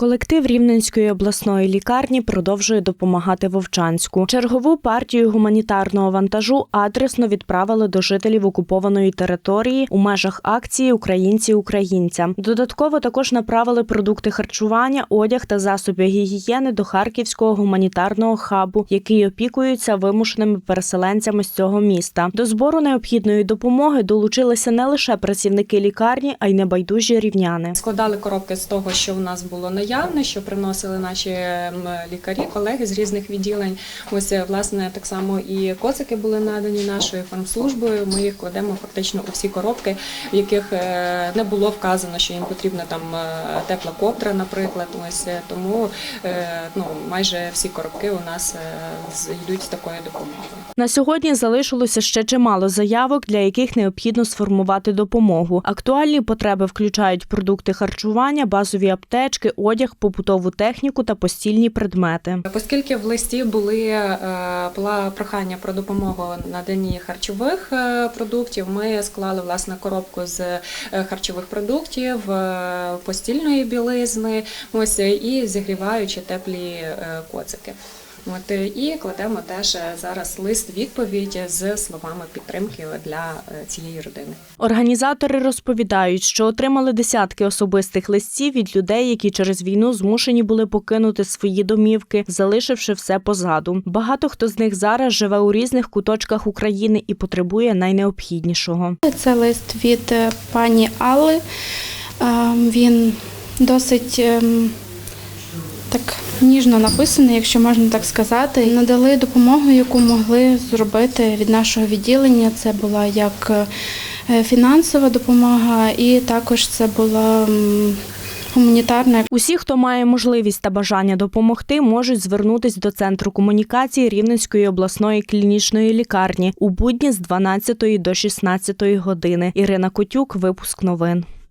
Колектив Рівненської обласної лікарні продовжує допомагати Вовчанську. Чергову партію гуманітарного вантажу адресно відправили до жителів окупованої території у межах акції Українці українцям. Додатково також направили продукти харчування, одяг та засоби гігієни до харківського гуманітарного хабу, який опікується вимушеними переселенцями з цього міста. До збору необхідної допомоги долучилися не лише працівники лікарні, а й небайдужі рівняни. Складали коробки з того, що в нас було наявне, що приносили наші лікарі, колеги з різних відділень. Ось е, власне так само і коцики були надані нашою фармслужбою. Ми їх кладемо фактично у всі коробки, в яких е, не було вказано, що їм потрібна там е, тепла ковдра, наприклад. Ось тому ну майже всі коробки у нас йдуть з такою допомогою. На сьогодні залишилося ще чимало заявок, для яких необхідно сформувати допомогу. Актуальні потреби включають продукти харчування, базові аптечки, одяг, побутову техніку та постільні предмети. Оскільки в листі були е, була прохання про допомогу наданні харчових е, продуктів, ми склали власне коробку з е, харчових продуктів, постільної білизни, ось і зігріваючі теплі коцики. От і кладемо теж е, зараз лист відповідь з словами підтримки для е, цієї родини. Організатори розповідають, що отримали десятки особистих листів від людей, які через війну змушені були покинути свої домівки, залишивши все позаду. Багато хто з них зараз живе у різних куточках України і потребує найнеобхіднішого. Це лист від е, пані Алли. Ем, Він досить ем, так ніжно написаний, якщо можна так сказати. Надали допомогу, яку могли зробити від нашого відділення. Це була як е, фінансова допомога, і також це була гуманітарна Усі, хто має можливість та бажання допомогти, можуть звернутись до центру комунікації Рівненської обласної клінічної лікарні у будні з 12 до 16 години. Ірина Котюк, випуск новин.